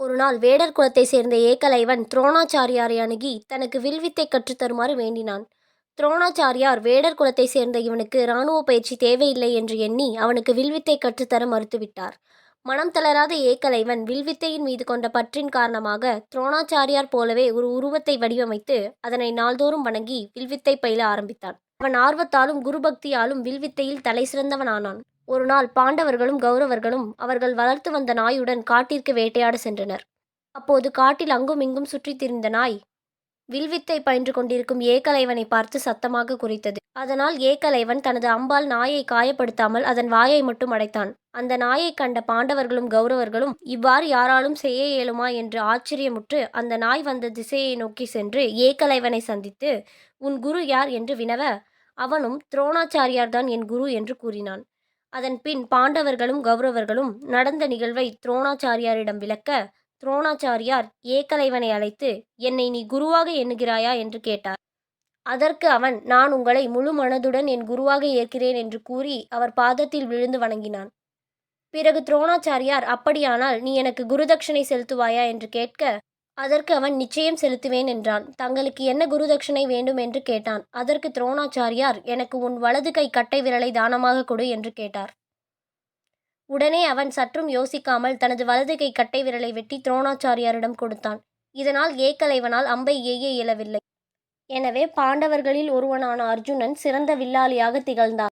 ஒருநாள் வேடர் குலத்தை சேர்ந்த ஏகலைவன் துரோணாச்சாரியாரை அணுகி தனக்கு வில்வித்தை கற்றுத்தருமாறு வேண்டினான். துரோணாச்சாரியார் வேடர் குலத்தை சேர்ந்த இவனுக்கு இராணுவ பயிற்சி தேவையில்லை என்று எண்ணி அவனுக்கு வில்வித்தை கற்றுத்தர மறுத்துவிட்டார். மனம் தளராத ஏகலைவன் வில்வித்தையின் மீது கொண்ட பற்றின் காரணமாக துரோணாச்சாரியார் போலவே ஒரு உருவத்தை வடிவமைத்து அதனை நாள்தோறும் வணங்கி வில்வித்தை பயில ஆரம்பித்தான். அவன் ஆர்வத்தாலும் குருபக்தியாலும் வில்வித்தையில் தலை சிறந்தவனானான் ஒரு ஒருநாள் பாண்டவர்களும் கௌரவர்களும் அவர்கள் வளர்த்து வந்த நாயுடன் காட்டிற்கு வேட்டையாட சென்றனர். அப்போது காட்டில் அங்குமிங்கும் சுற்றித் திரிந்த நாய் வில்வித்தை பயின்று கொண்டிருக்கும் ஏகலைவனைப் பார்த்து சத்தமாக குறித்தது அதனால் ஏகலைவன் தனது அம்பால் நாயைக் காயப்படுத்தாமல் அதன் வாயை மட்டும் அடைத்தான். அந்த நாயைக் கண்ட பாண்டவர்களும் கௌரவர்களும் இவ்வாறு யாராலும் செய்ய இயலுமா என்று ஆச்சரியமுற்று அந்த நாய் வந்த திசையை நோக்கிச் சென்று ஏகலைவனை சந்தித்து உன் குரு யார் என்று வினவ அவனும் துரோணாச்சாரியார்தான் என் குரு என்று கூறினான். அதன்பின் பாண்டவர்களும் கௌரவர்களும் நடந்த நிகழ்வை துரோணாச்சாரியாரிடம் விளக்க துரோணாச்சாரியார் ஏகலைவனை அழைத்து என்னை நீ குருவாக எண்ணுகிறாயா என்று கேட்டார். அதற்கு அவன் நான் உங்களை முழு மனதுடன் என் குருவாக ஏற்கிறேன் என்று கூறி அவர் பாதத்தில் விழுந்து வணங்கினான். பிறகு துரோணாச்சாரியார் அப்படியானால் நீ எனக்கு குருதட்சிணை செலுத்துவாயா என்று கேட்க அதற்கு அவன் நிச்சயம் செலுத்துவேன் என்றான். தங்களுக்கு என்ன குருதக்ஷிணை வேண்டும் என்று கேட்டான். அதற்கு துரோணாச்சாரியார் எனக்கு உன் வலது கை கட்டை விரலை தானமாகக் கொடு என்று கேட்டார். உடனே அவன் சற்றும் யோசிக்காமல் தனது வலது கை கட்டை விரலை வெட்டி துரோணாச்சாரியாரிடம் கொடுத்தான். இதனால் ஏக்கலைவனால் அம்பை ஏய இயலவில்லை. எனவே பாண்டவர்களில் ஒருவனான அர்ஜுனன் சிறந்த வில்லாளியாகத் திகழ்ந்தான்.